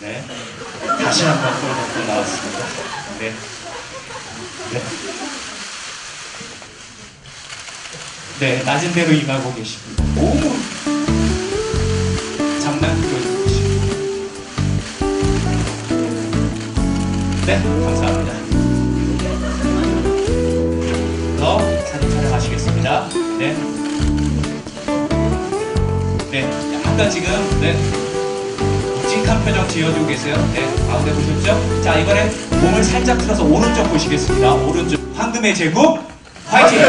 네. 다시 한번 골 먹고 나왔습니다. 네. 네. 네, 낮은 대로 임하고 계십니다. 오! 네, 감사합니다. 더 사진 촬영하시겠습니다. 네. 네, 약간 지금, 네. 묵직한 표정 지어주고 계세요. 네, 가운데 보셨죠? 자, 이번엔 몸을 살짝 틀어서 오른쪽 보시겠습니다. 오른쪽. 황금의 제국, 화이팅!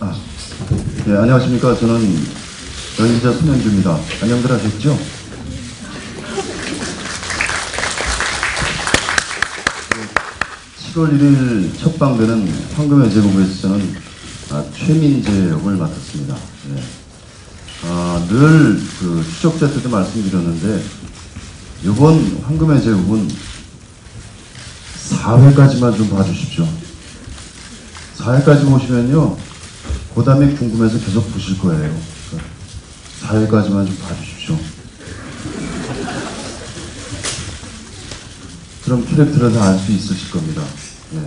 아, 네, 안녕하십니까. 저는 연기자 손현주입니다. 안녕들 하셨죠? 네, 7월 1일 첫 방되는 황금의 제국에서 저는 아, 최민재 역을 맡았습니다. 네. 아, 늘그 추적자 때도 말씀드렸는데 이번 황금의 제국은 4회까지만 좀 봐주십시오. 4회까지 보시면요. 그 다음에 궁금해서 계속 보실 거예요. 4회까지만 좀 봐주십시오. 그럼 캐릭터를 다 알 수 있으실 겁니다. 예.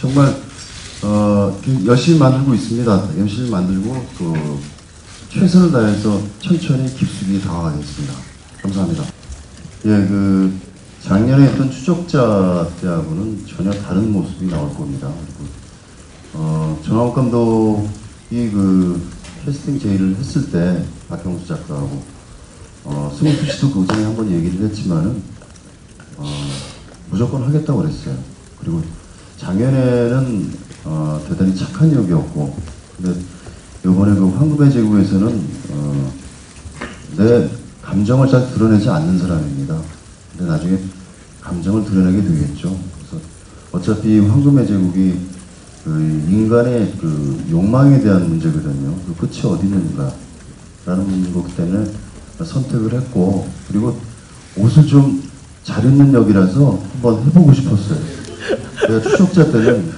정말 어, 그 열심히 만들고 있습니다. 열심히 만들고 그 최선을 다해서 천천히 깊숙이 다가가겠습니다. 감사합니다. 예, 그 작년에 했던 추적자 때하고는 전혀 다른 모습이 나올 겁니다. 그리고 어, 정하욱 감독이 그 캐스팅 제의를 했을 때 박형수 작가하고 어, 승훈 씨도 그 전에 한번 얘기를 했지만은 어, 무조건 하겠다고 그랬어요. 그리고 작년에는 어, 대단히 착한 역이었고 근데 이번에 그 황금의 제국에서는 어, 내 감정을 잘 드러내지 않는 사람입니다. 근데 나중에 감정을 드러내게 되겠죠. 그래서 어차피 황금의 제국이 그 인간의 그 욕망에 대한 문제거든요. 그 끝이 어디 있는가라는 거기 때문에 선택을 했고 그리고 옷을 좀 잘 입는 역이라서 한번 해보고 싶었어요. 내가 추적자 때는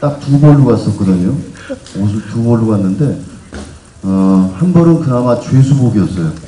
딱 두 벌로 갔었거든요. 옷을 두 벌로 갔는데 어, 한 벌은 그나마 죄수복이었어요.